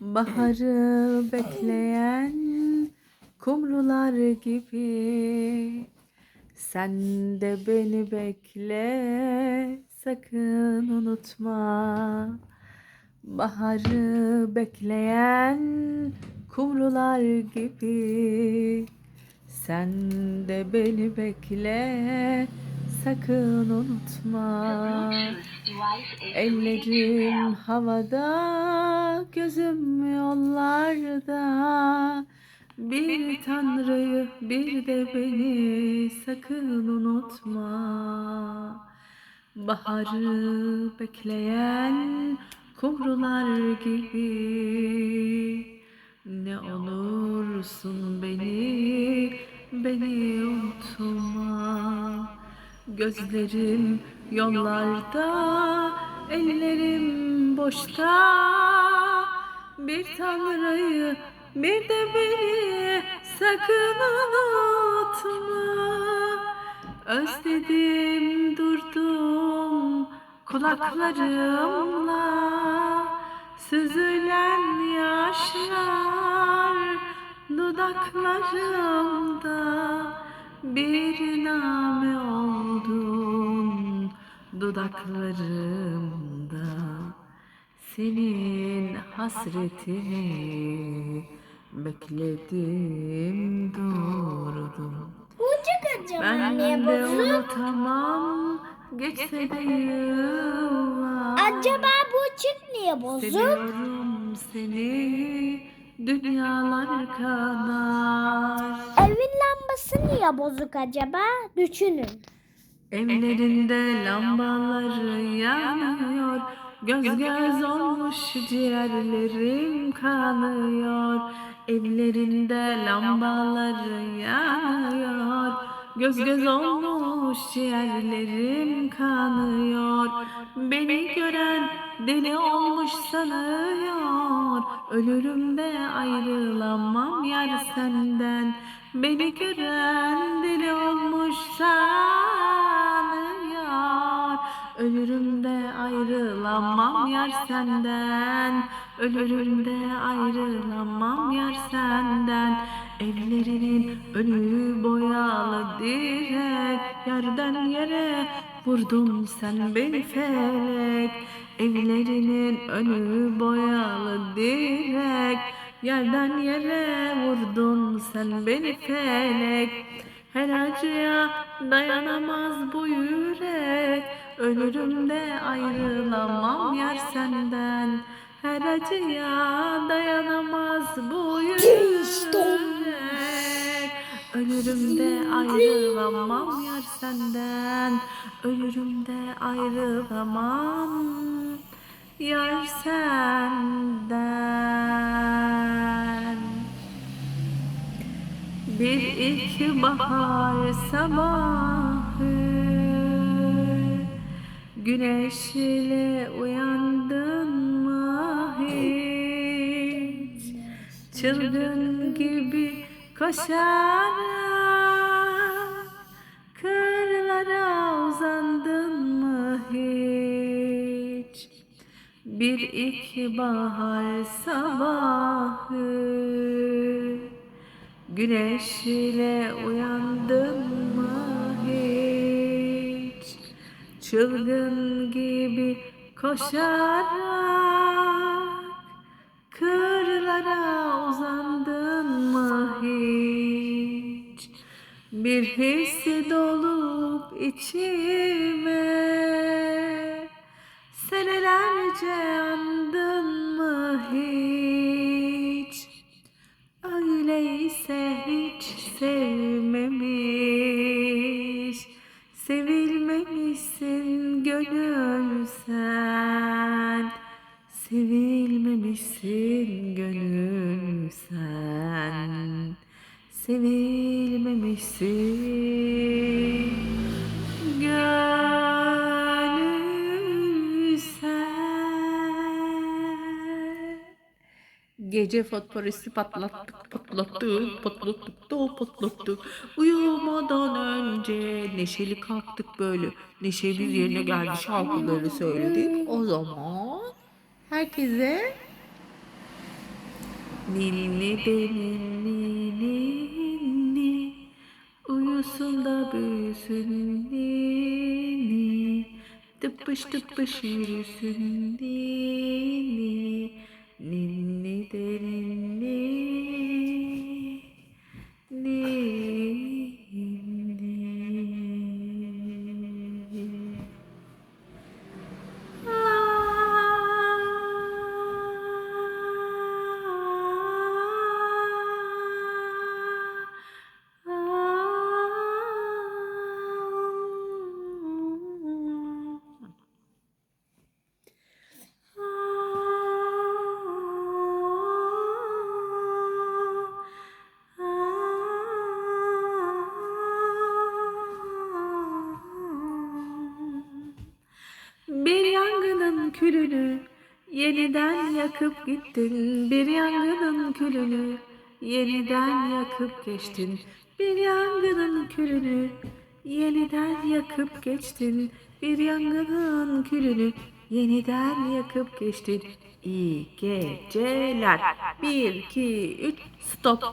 Baharı bekleyen kumrular gibi. Sen de beni bekle sakın unutma. Baharı bekleyen kumrular gibi. Sen de beni bekle sakın unutma Ellerim havada, gözüm yollarda. Bir tanrıyı bir de beni sakın unutma. Baharı bekleyen kumrular gibi. Ne olursun beni, beni unutma. Gözlerim yollarda, ellerim boşta. Bir tanrıyı, bir de beni sakın unutma. Özledim durdum kulaklarımla Süzülen yaşlar dudaklarımda Bir name oldun dudaklarımda Senin hasretini bekledim durdum ben niye de unutamam geçse de yıllar Acaba bucuk niye bozuk? Seviyorum seni dünyalar kadar Evin lambası niye bozuk acaba? Düşünün. Evlerinde lambaları yanıyor Göz göz olmuş ciğerlerim kanıyor. Evlerinde lambaları yanıyor Göz göz olmuş ciğerlerim kanıyor. Beni gören deli olmuş sanıyor. Ölürüm de ayrılamam yar senden. Beni gören deli olmuş sanıyor Ölürüm de ayrılamam yar senden. Ölürüm de ayrılamam yar senden. Evlerinin önü boyalı direk. Yerden yere vurdun sen beni felek. Evlerinin önü boyalı direk. Yerden yere vurdun sen beni felek. Her acıya dayanamaz bu yürek Ölürüm de ayrılamam yar senden. Her acıya dayanamaz bu yürek Ölürüm de ayrılamam yar senden. Ölürüm de ayrılamam yar senden. Bir iki bahar sabahı Güneşiyle uyandın mı hiç? Çılgın gibi koşarak Kırlara uzandın mı hiç? Bir iki bahar sabahı Güneş ile uyandın mı Çılgın gibi koşarak Kırlara uzandın mı hiç? Bir hissi dolup içime Senelerce Sevilmemişsin gönül Gece fotporisi patlattık, patlattık, patlattık, da patlattık. Uyumadan önce neşeli kalktık böyle. Neşemiz yerine geldi şarkıları söyledik. O zaman herkese Ninni de ninni Uyusun da büyüsün ninni Tıpış tıpış yürüsün ninni yangının külünü yeniden yakıp gittin. Bir yangının külünü yeniden yakıp geçtin. Bir yangının külünü yeniden yakıp geçtin. Bir yangının külünü yeniden yakıp geçtin. İyi geceler. Bir, iki, üç, stop.